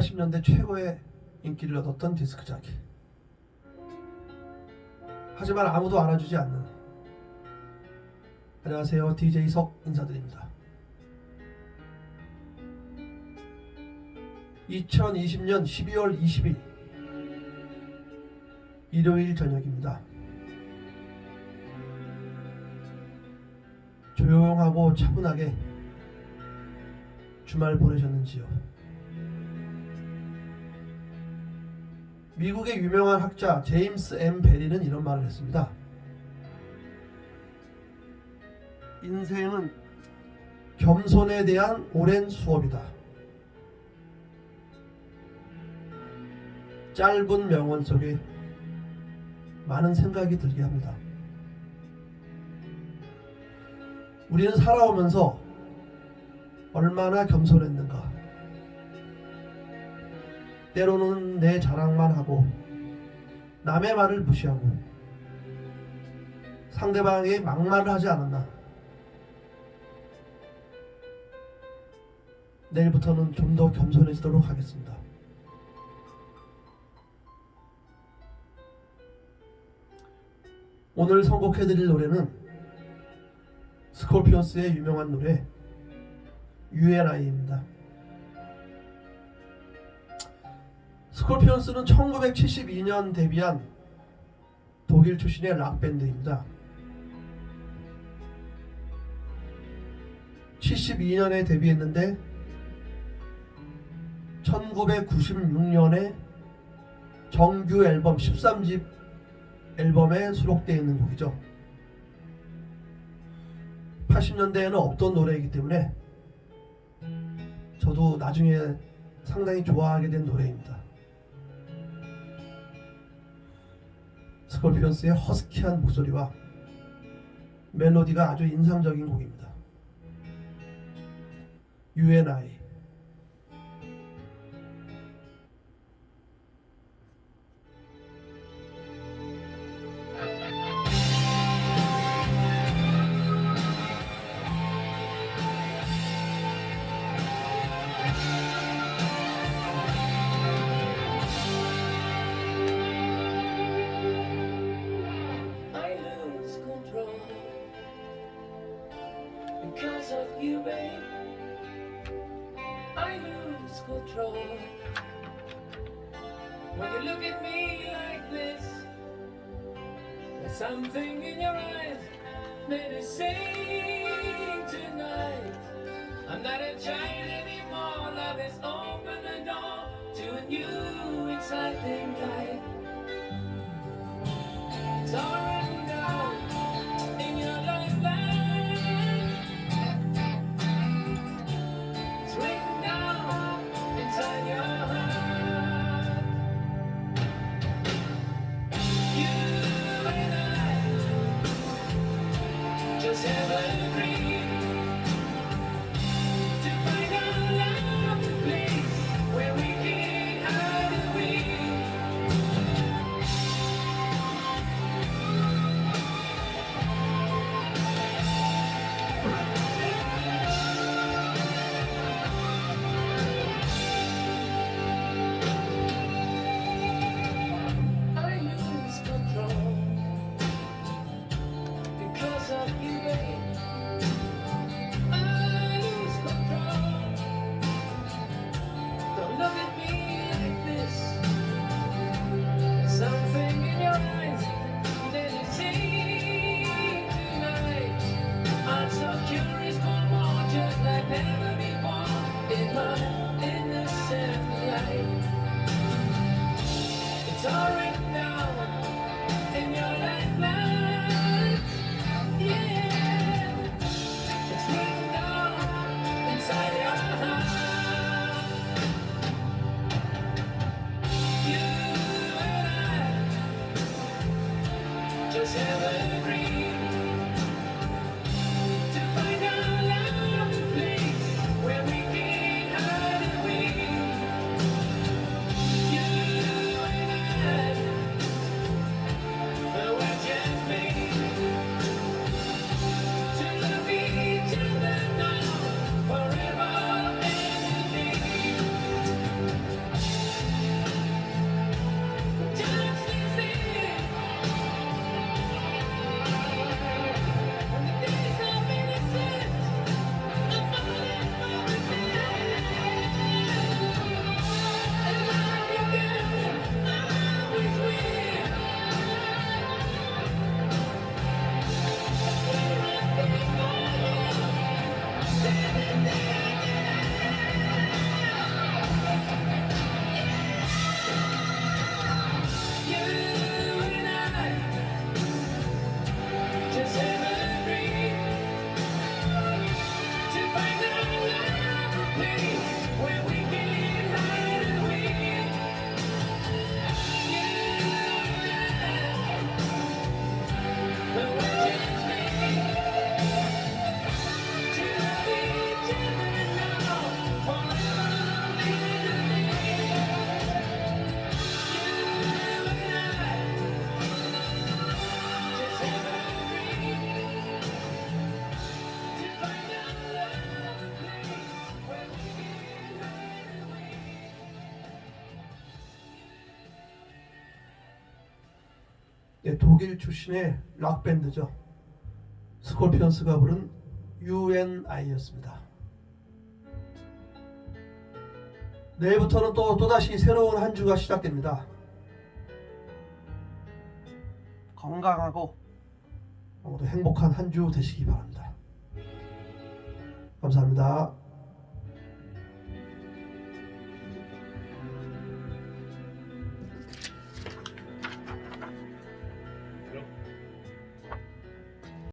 80년대 최고의 인기를 얻었던 디스크 자켓. 하지만 아무도 알아주지 않는. 안녕하세요. DJ 석 인사드립니다. 2020년 12월 20일 일요일 저녁입니다. 조용하고 차분하게 주말 보내셨는지요? 미국의 유명한 학자 제임스 M 베리는 이런 말을 했습니다. 인생은 겸손에 대한 오랜 수업이다. 짧은 명언 속에 많은 생각이 들게 합니다. 우리는 살아오면서 얼마나 겸손했는가. 때로는 내 자랑만 하고 남의 말을 무시하고 상대방에게 막말을 하지 않았나. 내일부터는 좀 더 겸손해지도록 하겠습니다. 오늘 선곡해드릴 노래는 스콜피언스의 유명한 노래 UNI입니다. 스콜피언스는 1972년 데뷔한 독일 출신의 락 밴드입니다. 72년에 데뷔했는데 1996년에 정규 앨범 13집 앨범에 수록되어 있는 곡이죠. 80년대에는 없던 노래이기 때문에 저도 나중에 상당히 좋아하게 된 노래입니다. 스콜피언스의 허스키한 목소리와 멜로디가 아주 인상적인 곡입니다. UNI you, babe. I lose control when you look at me like this. There's something in your eyes that is saying tonight. I'm not a child anymore. Love has opened the door to a new, exciting life. 예, 독일 출신의 락 밴드죠. 스콜피언스가 부른 UNI였습니다. 내일부터는 또 또다시 새로운 한 주가 시작됩니다. 건강하고 행복한 한 주 되시기 바랍니다. 감사합니다.